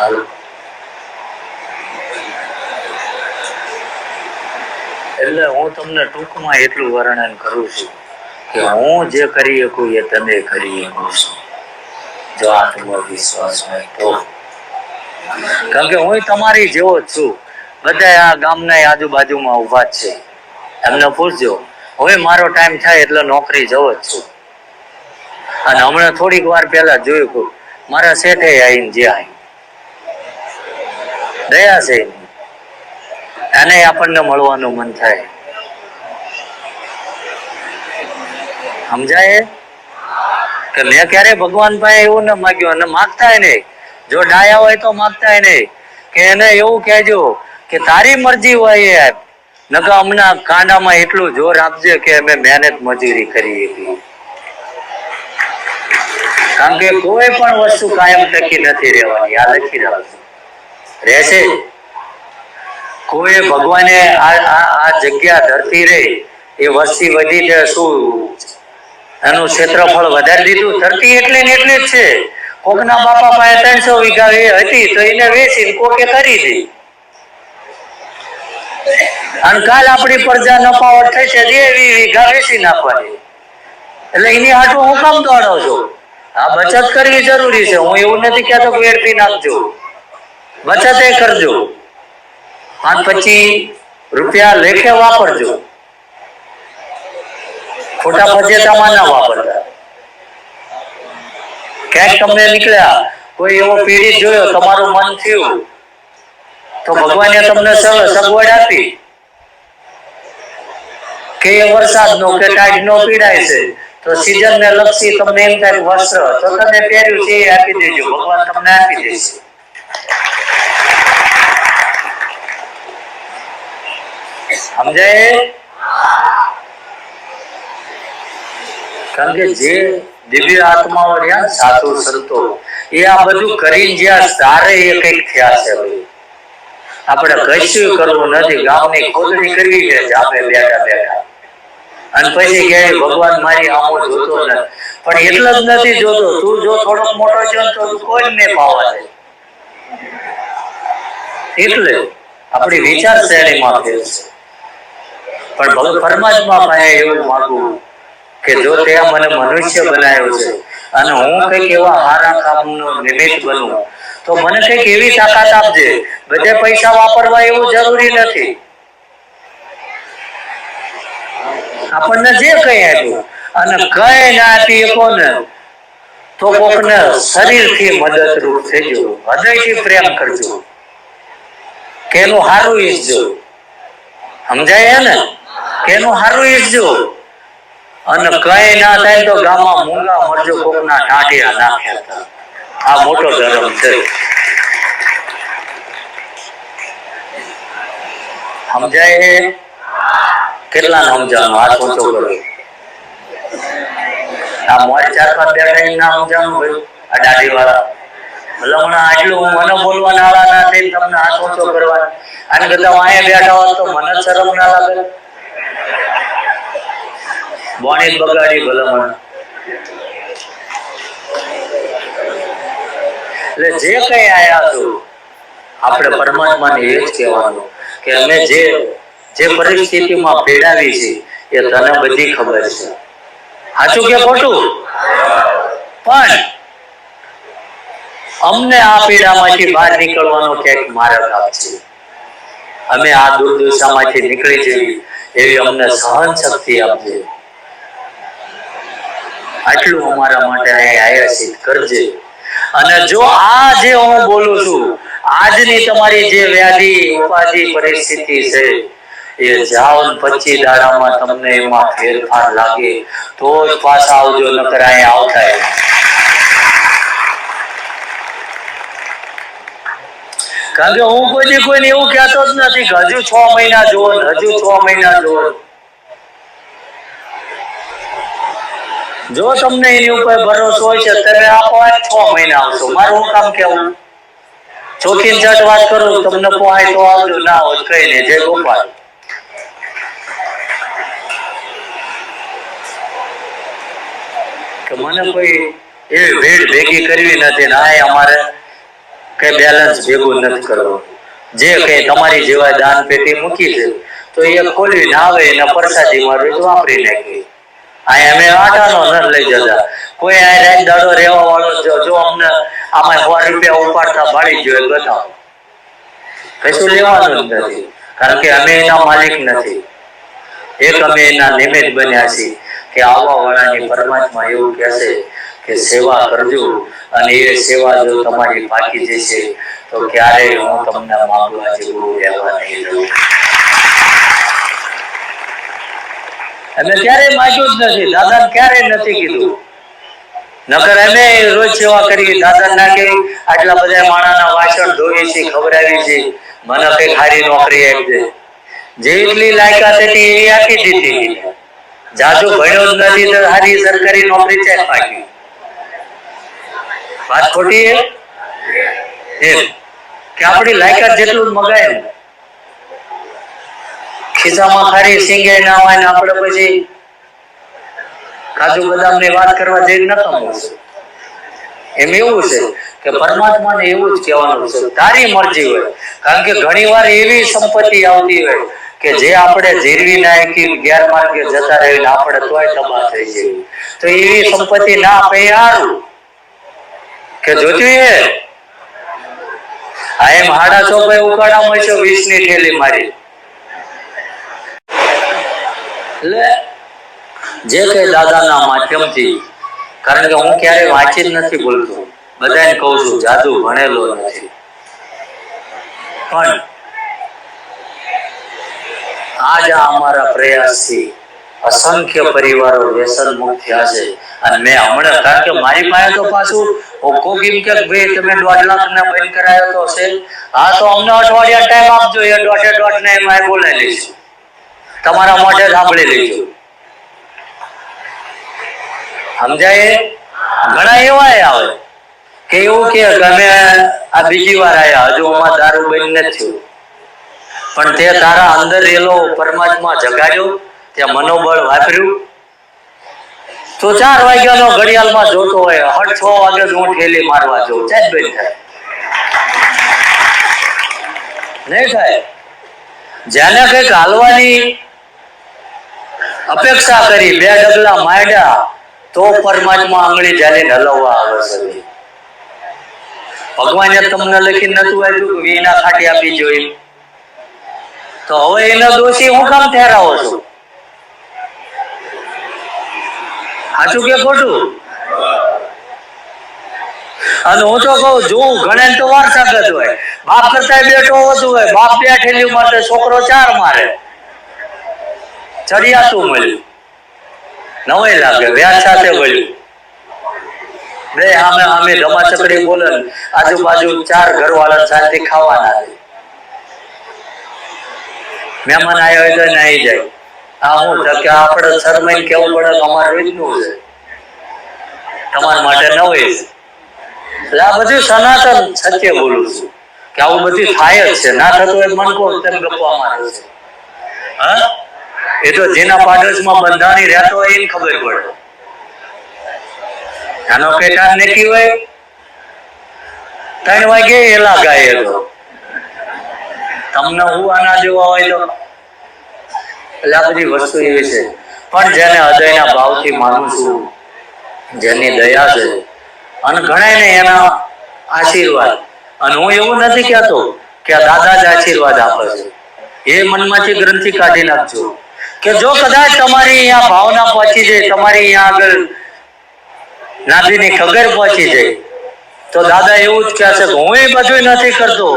હાલ. એટલે હું તમને ટૂંકમાં એટલું વર્ણન કરું છું કે હું. જે કરી શકું એ તમે કરી શકો છો જો આત્મવિશ્વાસ હોય તો. કારણ કે હું તમારી જેવો જ છું. બધા આ ગામના આજુબાજુમાં ઊભા જ છે. એમને પૂછજો હવે મારો ટાઈમ થાય એટલે નોકરી જવો જ છું. અને હમણાં થોડીક વાર પહેલા જોયું મારા શેઠે આવીને જે આવીને દયા છે. એની. આપણને મળવાનું મન થાય. સમજાય? કે મેં ક્યારે ભગવાન પાસે એવું ન માગ્યું અને માગતા નહીં. જો ડાયા હોય તો માગતા નહીં. કે એને એવું કહેજો કે તારી મરજી હોય એ નકા હમણાં કાંડામાં એટલું જોર આપજે કે અમે મહેનત મજૂરી કરી હતી. કારણ કે કોઈ પણ વસ્તુ કાયમ ટકી નથી રહેવાની. આ લખી રાખજો. રહેશે કોઈ ભગવાને આ જગ્યા ધરતી રે એ વસ્તી વધી છે શું એનું ક્ષેત્રફળ વધારી દીધું? ધરતી એટલી ને એટલી જ છે. કોકના બાપા પાસે ત્રણસો વીઘા એ હતી તો એને વેચી કોકે કરી દી અને કાલ આપણી પ્રજા નફાવટ થશે એવી વીઘા વેચી નાખવાની એટલે એની હાટું હું કામ દોડો છું આ બચત કરવી જરૂરી છે. હું એવું નથી કહેતો કે વેડફી નાખજો. બચત કરજો. પાંચ પચીસ રૂપિયા લેખે વાપરજો. ખોટા ફજેતામાં ના વાપરતા. ક્યાંક તમને નીકળ્યા, કોઈ એવો પીડિત જોયો, તમારું મન થયું, તો ભગવાને તમને સગ- સગવડ આપી. કે એ વરસાદનો કે ટાઈડનો પીડાય છે, તો સિઝન ને લક્ષી તમને એમ થાય વસ્ત્ર, તો તમે પહેર્યું છે આપી દેજો, ભગવાન તમને આપી દેશે. સમજાય કારણ કે જે દિવ્ય આત્માઓ રહ્યા સાધુ સંતો એ આ બધું કરીને જ્યાં સારે એ કંઈક થયા છે ભાઈ આપણે કશું કરવું નથી. ગામની ખોદણી કરવી છે જામે બેઠા બેઠા. અને પછી કે ભગવાન મારી આમો જોતો નથી. પણ એટલો જ નથી જોતો. તું જો થોડોક મોટો છે તો કોઈ ને પાવા દે એટલે આપણી વિચારસરણીમાં ફેર છે. પણ ભગવાન પરમાત્મા પાસે એવું માગું કે જો તે મને મનુષ્ય બનાવ્યો છે અને હું કંઈક એવા સારા કામનો નિમિત્ત બનું, તો મને કંઈક એવી તાકાત આપજે. બધે પૈસા વાપરવા એવું જરૂરી નથી. આપણને જે કઈ આપ્યું. અને કઈ ના આપી કોને? તો કોકને શરીરથી મદદરૂપ થજો, હૃદયથી પ્રેમ કરજો. કેનું હારું સારું ઈચ્છજો સમજાય ને? કે એનું સારું ઈચ્છજો અને કઈ ના થાય તો ગામમાં મૂંગા મરજો કોકના ટાંટિયા નાખ્યા હતા. આ મોટો ધર્મ છે. સમજાય? કેટલા સમજાવવાનું? હાથ ઊંચો કરો. આ મોજ ચાર પાંચ બેઠા ના સમજાવવાનું ભાઈ? આ દાઢી વાળા ભલામણ આટલું મને બોલવાના આળા ના થઈને તમને હાથ ઊંચો કરવાના. આને બધા અહીંયા બેઠા હોત તો મને શરમ ના લાગે. બોણી બગાડી ભલામણ એટલે જે કઈ આયા છો, આપણે પરમાત્માને એ જ કહેવાનું કે અમે જે જે પરિસ્થિતિમાં પીડાવી છે, એ તને બધી ખબર છે. સાચું કે ખોટું? પણ અમને આ પીડામાંથી બહાર નીકળવાનો ક્યાંક માર્ગ આપશે. અમે આ દુર્દશામાંથી નીકળી જઈએ, એવી અમને સહન શક્તિ આપજે આટલું અમારા માટે અહીં આયાસિત કરજે. અને જો આ જે હું બોલું છું આજની તમારી જે વ્યાધિ ઉપાધિ પરિસ્થિતિ છે એ જાવન પચી દાડામાં તમને એમાં ફેરફાર લાગે. તો જ પાછા આવજો નકર અહીંયા આવતા કારણ કે હું કોઈ કોઈને એવું કહેતો જ નથી હજુ છ મહિના જોવો હજુ છ મહિના જુઓ. જો તમને એની ઉપર ભરોસો હોય છે તમે આપો છ મહિના આવશો. મારું હું કામ કેવું ચોખીન જટ વાત કરું, તમને પોહાય તો આવજો, ના હોય કઈ નહીં. જય ગોપાલ. કે મને કોઈ એવી ભીડ ભેગી કરવી નથી ને આ અમારે કઈ બેલેન્સ ભેગું નથી કરવું. જે કઈ તમારી જેવા દાન પેટી મૂકી દે તો એ ખોલી ના આવે એને પ્રસાદીમાં રોજ વાપરી નાખી. અમે આટાનો ન લઈ જતા કોઈ આ રાત દાડો રહેવા વાળો જો જો અમને આમાં સો રૂપિયા ઉપાડતા ભાડી જોઈએ બતાવો. કશું લેવાનું જ નથી. કારણ કે અમે એના માલિક નથી. એક અમે એના નિમિત્ત બન્યા છીએ કે આવવા વાળાની પરમાત્મા એવું કહેશે કે સેવા કરજો અને એ સેવા જો તમારી બાકી જશે તો ક્યારેય હું તમને માગવા જેવું રહેવા નહીં દઉં. અમે ક્યારેય માગ્યું જ નથી. દાદા ક્યારેય નથી કીધું. નકર અમે રોજ સેવા કરી દાદા ના આટલા બધા માણાના વાસણ ધોઈએ છીએ ખવડાવી છે મને કઈ ખારી નોકરી આપી દે જેટલી લાયકાત હતી એવી આપી દીધી. જાજુ ભણ્યો જ નથી તો સારી સરકારી નોકરી છે પાકી? વાત ખોટી એ એમ. કે આપણી લાયકાત જેટલું મગાય ખિસ્સામાં ખારી સિંગે ના હોય ને આપણે પછી કાજુ બદામની વાત કરવા જઈ નકામ એમ એવું છે કે પરમાત્માને એવું જ કહેવાનું છે. તારી મરજી હોય. કારણ કે ઘણી વાર એવી સંપત્તિ આવતી હોય કે જે આપણે જીરવી નાખી ગેરમાર્ગે જતા રહીને આપણે તોય તબાહ થઈ જઈએ. તો એવી સંપત્તિ ના આપે સારું. કે જોતી હે? આ એમ હાડા ચોપાઈ હોય છે વીસની થેલી મારી. એટલે જે કઈ દાદાના માધ્યમથી, કારણ કે હું ક્યારેય વાંચી જ નથી બોલતો, બધાને કહું છું, જાદુ ભણેલો નથી. પણ આજ આ અમારા પ્રયાસથી અસંખ્ય પરિવારો વ્યસન મુક્ત થયા છે. અને મેં હમણાં, કારણ કે મારી પાસે તો પાછું ઓકો ગીમ કે ભાઈ, તમે દોઢ લાખ ને બંધ કરાયો તો છે હા તો અમને અઠવાડિયા ટાઈમ આપજો, એ દોઢે દોઢ ને એમાં બોલાવી લઈશું. તમારા મોઢે સાંભળી લેજો. સમજાય? ઘણા એવા આવે કે એવું કે અમે આ બીજી વાર આવ્યા હજુ અમાર દારૂ બંધ નથી પણ તે તારા અંદર એલો પરમાત્મા જગાડ્યો તે મનોબળ વાપર્યું. તો ચાર વાગ્યાનો ઘડિયાળમાં જોતો હોય હટ છ વાગે હું ઠેલી મારવા જઉં. ચાલ બેન થાય. નહીં થાય? જેને કંઈક હાલવાની અપેક્ષા કરી, બે ડગલા માંડ્યા, તો પરમાત્મા આંગળી જાલીને હલવવા આવે છે. ભગવાને તમને લખી નતું આપ્યું કે વીના ખાટી આપી જોઈ. તો હવે એના દોષી હું કામ ઠેરાવો છું? સાચું કે ખોટું? અને હું તો કહું જોઉં ઘણે તો વારસાગત હોય. બાપ કરતા બેઠો વધુ હોય, બાપ બે ઠેલી માટે છોકરો ચાર મારે. ચડિયાતું મળ્યું? નવાઈ લાગે, વ્યાજ સાથે મળ્યું. બે આમે આમે ધમા ચકડી બોલે, આજુબાજુ ચાર ઘરવાળા સાથે ખાવાના મહેમાન આવ્યો હોય તો નાઈ જાય. આ હું કે આપણે શરમાઈ કેવું પડે અમારે રોજનું છે. તમારા માટે નવાઈ છે. આ બધું સનાતન સત્ય બોલું છું. કે આવું બધું થાય જ છે. ના થતું હોય મન કોણ તેમ ગપવા મારે છે. હા? એ તો જેના પાડોશમાં બંધાણી રહેતો હોય એને ખબર પડે. આનો પેટાર નેકી હોય. ત્રણ વાગે એલા ગાય તમને હું આના જેવા હોય તો? એટલે આ બધી વસ્તુ એવી છે. પણ જેને હૃદયના ભાવથી માનું છું, જેની દયા છે, અને ઘણાને એના આશીર્વાદ. અને હું એવું નથી કહેતો કે આ દાદા જ આશીર્વાદ આપે છે. એ મનમાંથી ગ્રંથિ કાઢી નાખજો. કે જો કદાચ તમારી અહીંયા ભાવના પહોંચી જાય, તમારી અહીંયા આગળ નાભીની ખગર પહોંચી જાય, તો દાદા એવું જ કહે છે હું એ બધું નથી કરતો.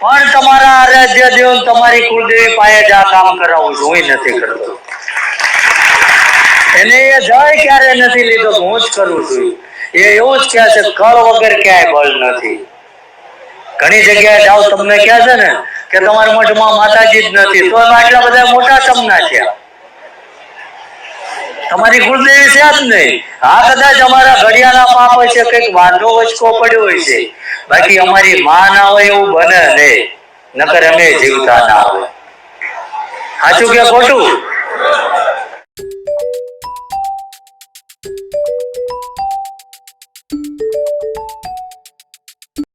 પણ તમારા આરાધ્ય દેવ તમારી કુળદેવી પાસે જ આ કામ કરાવું છું હું નથી કરતો. એને એ જય ક્યારે નથી લીધો હું જ કરું છું. એ એવું જ કહે છે કળ વગર ક્યાંય બળ નથી. ઘણી જગ્યાએ જાઓ, તમને કહે છે ને કે તમારા મઠમાં માતાજી જ નથી. તો આટલા બધા મોટા તમના છે તમારી કુળદેવી છે જ નહીં. હા, કદાચ અમારા ઘડિયાળના પાપ છે, કંઈક વાંધો વચકો પડ્યો હોય છે. બાકી અમારી માં ના હોય એવું બને નહીં. નકર અમે જીવતા ના હોય. સાચું કે ખોટું?